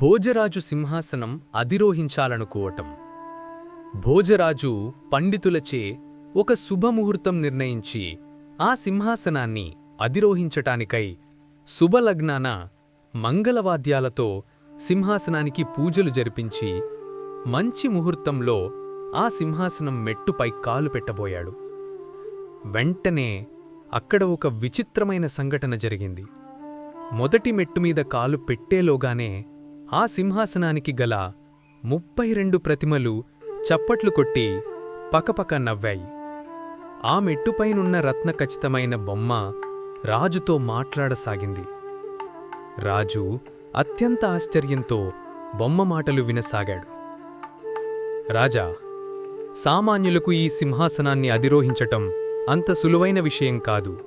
భోజరాజు సింహాసనం అధిరోహించాలనుకోవటం. భోజరాజు పండితులచే ఒక శుభముహూర్తం నిర్ణయించి ఆ సింహాసనాన్ని అధిరోహించటానికై శుభలగ్నాన మంగళవాద్యాలతో సింహాసనానికి పూజలు జరిపించి మంచి ముహూర్తంలో ఆ సింహాసనం మెట్టుపై కాలు పెట్టబోయాడు. వెంటనే అక్కడ ఒక విచిత్రమైన సంఘటన జరిగింది. మొదటి మెట్టు మీద కాలు పెట్టేలోగానే ఆ సింహాసనానికి గల ముప్పై రెండు ప్రతిమలు చప్పట్లు కొట్టి పకపక నవ్వాయి. ఆ మెట్టుపైనున్న రత్న ఖచ్చితమైన బొమ్మ రాజుతో మాట్లాడసాగింది. రాజు అత్యంత ఆశ్చర్యంతో బొమ్మ మాటలు వినసాగాడు. రాజా సామాన్యులకు ఈ సింహాసనాన్ని అధిరోహించటం అంత సులువైన విషయం కాదు.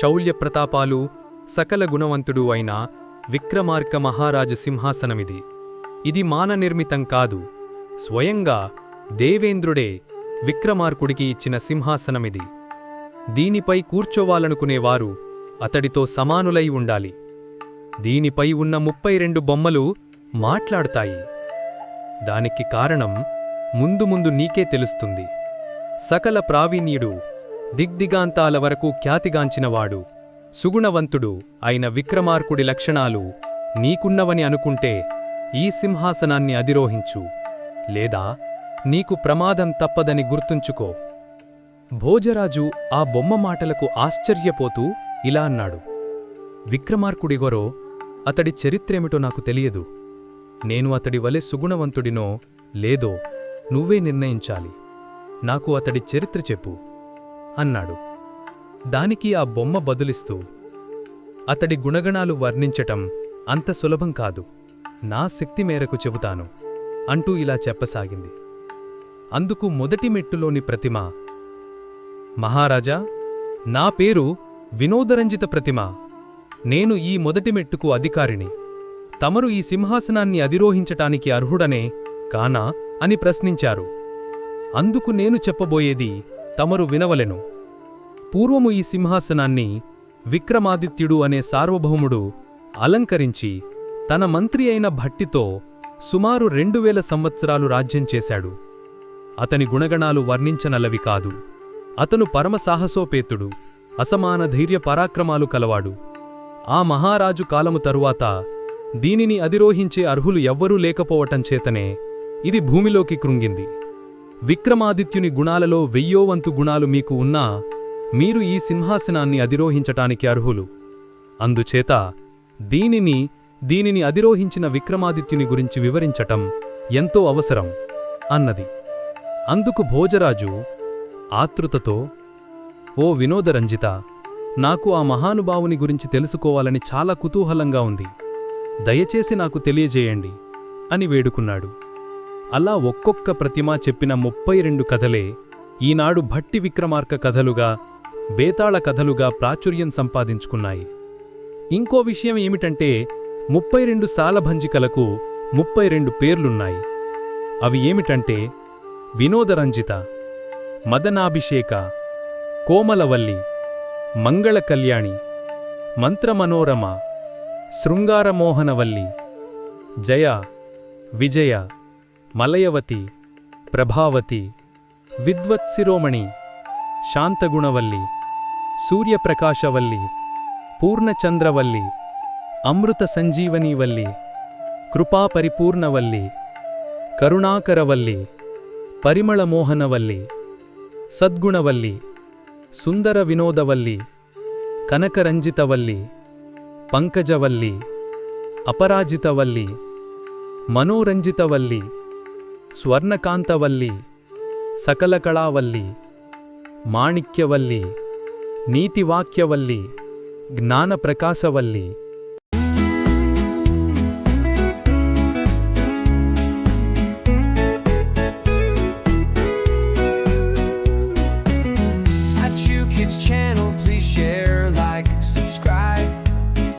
శౌల్య ప్రతాపాలు సకల గుణవంతుడు అయిన విక్రమార్క మహారాజు సింహాసనమిది. ఇది మాననిర్మితం కాదు. స్వయంగా దేవేంద్రుడే విక్రమార్కుడికి ఇచ్చిన సింహాసనమిది. దీనిపై కూర్చోవాలనుకునేవారు అతడితో సమానులై ఉండాలి. దీనిపై ఉన్న ముప్పై రెండు బొమ్మలు మాట్లాడతాయి. దానికి కారణం ముందు ముందు నీకే తెలుస్తుంది. సకల ప్రావీణ్యుడు దిగ్దిగాంతాల వరకు ఖ్యాతిగాంచినవాడు. సుగుణవంతుడు అయిన విక్రమార్కుడి లక్షణాలు నీకున్నవని అనుకుంటే ఈ సింహాసనాన్ని అధిరోహించు. లేదా నీకు ప్రమాదం తప్పదని గుర్తుంచుకో. భోజరాజు ఆ బొమ్మ మాటలకు ఆశ్చర్యపోతూ ఇలా అన్నాడు. విక్రమార్కుడిగొరో అతడి చరిత్రేమిటో నాకు తెలియదు. నేను అతడి వలె సుగుణవంతుడినో లేదో నువ్వే నిర్ణయించాలి. నాకు అతడి చరిత్ర చెప్పు అన్నాడు. దానికి ఆ బొమ్మ బదులిస్తూ అతడి గుణగణాలు వర్ణించటం అంత సులభం కాదు. నా శక్తి మేరకు చెబుతాను అంటూ ఇలా చెప్పసాగింది. అందుకు మొదటి మెట్టులోని ప్రతిమ మహారాజా నా పేరు వినోదరంజిత ప్రతిమ. నేను ఈ మొదటి మెట్టుకు అధికారిని. తమరు ఈ సింహాసనాన్ని అధిరోహించటానికి అర్హుడనే కానా? అని ప్రశ్నించారు. అందుకు నేను చెప్పబోయేది తమరు వినవలెను. పూర్వము ఈ సింహాసనాన్ని విక్రమాదిత్యుడు అనే సార్వభౌముడు అలంకరించి తన మంత్రి అయిన భట్టితో సుమారు రెండు వేల సంవత్సరాలు రాజ్యం చేశాడు. అతని గుణగణాలు వర్ణించనలవి కాదు. అతను పరమసాహసోపేతుడు అసమాన ధైర్య పరాక్రమాలు కలవాడు. ఆ మహారాజు కాలము తరువాత దీనిని అధిరోహించే అర్హులు ఎవ్వరూ లేకపోవటం చేతనే ఇది భూమిలోకి కృంగింది. విక్రమాదిత్యుని గుణాలలో వెయ్యోవంతు గుణాలు మీకు ఉన్నా మీరు ఈ సింహాసనాన్ని అధిరోహించటానికి అర్హులు. అందుచేత దీనిని దీనిని అధిరోహించిన విక్రమాదిత్యుని గురించి వివరించటం ఎంతో అవసరం అన్నది. అందుకు భోజరాజు ఆతృతతో ఓ వినోదరంజిత నాకు ఆ మహానుభావుని గురించి తెలుసుకోవాలని చాలా కుతూహలంగా ఉంది. దయచేసి నాకు తెలియజేయండి అని వేడుకున్నాడు. అలా ఒక్కొక్క ప్రతిమ చెప్పిన ముప్పై రెండు కథలే ఈనాడు భట్టి విక్రమార్క కథలుగా బేతాళ కథలుగా ప్రాచుర్యం సంపాదించుకున్నాయి. ఇంకో విషయం ఏమిటంటే ముప్పై రెండు సాలభంజికలకు ముప్పై రెండు పేర్లున్నాయి. అవి ఏమిటంటే వినోదరంజిత మదనాభిషేక కోమలవల్లి మంగళ కళ్యాణి మంత్రమనోరమ శృంగారమోహనవల్లి జయ విజయ మలయవతి ప్రభావతి విద్వత్శిరోమణి ಶಾಂತಗುಣವಲ್ಲಿ, ಸೂರ್ಯಪ್ರಕಾಶವಲ್ಲಿ, ಪೂರ್ಣಚಂದ್ರವಲ್ಲಿ ಅಮೃತ ಸಂಜೀವನಿವಲ್ಲಿ ಕೃಪಾಪರಿಪೂರ್ಣವಲ್ಲಿ, ಕರುಣಾಕರವಲ್ಲಿ, ಪರಿಮಳಮೋಹನವಲ್ಲಿ, ಸದ್ಗುಣವಲ್ಲಿ ಸುಂದರ ವಿನೋದವಲ್ಲಿ ಕನಕರಂಜಿತವಲ್ಲಿ, ಪಂಕಜವಲ್ಲಿ, ಅಪರಾಜಿತವಲ್ಲಿ, ಮನೋರಂಜಿತವಲ್ಲಿ, ಸ್ವರ್ಣಕಾಂತವಲ್ಲಿ ಸಕಲಕಳಾವಲ್ಲಿ ಮಾಣಿಕ್ಯವಲ್ಲಿ ನೀತಿವಾಕ್ಯವಲ್ಲಿ ಜ್ಞಾನ ಪ್ರಕಾಶವಲ್ಲಿ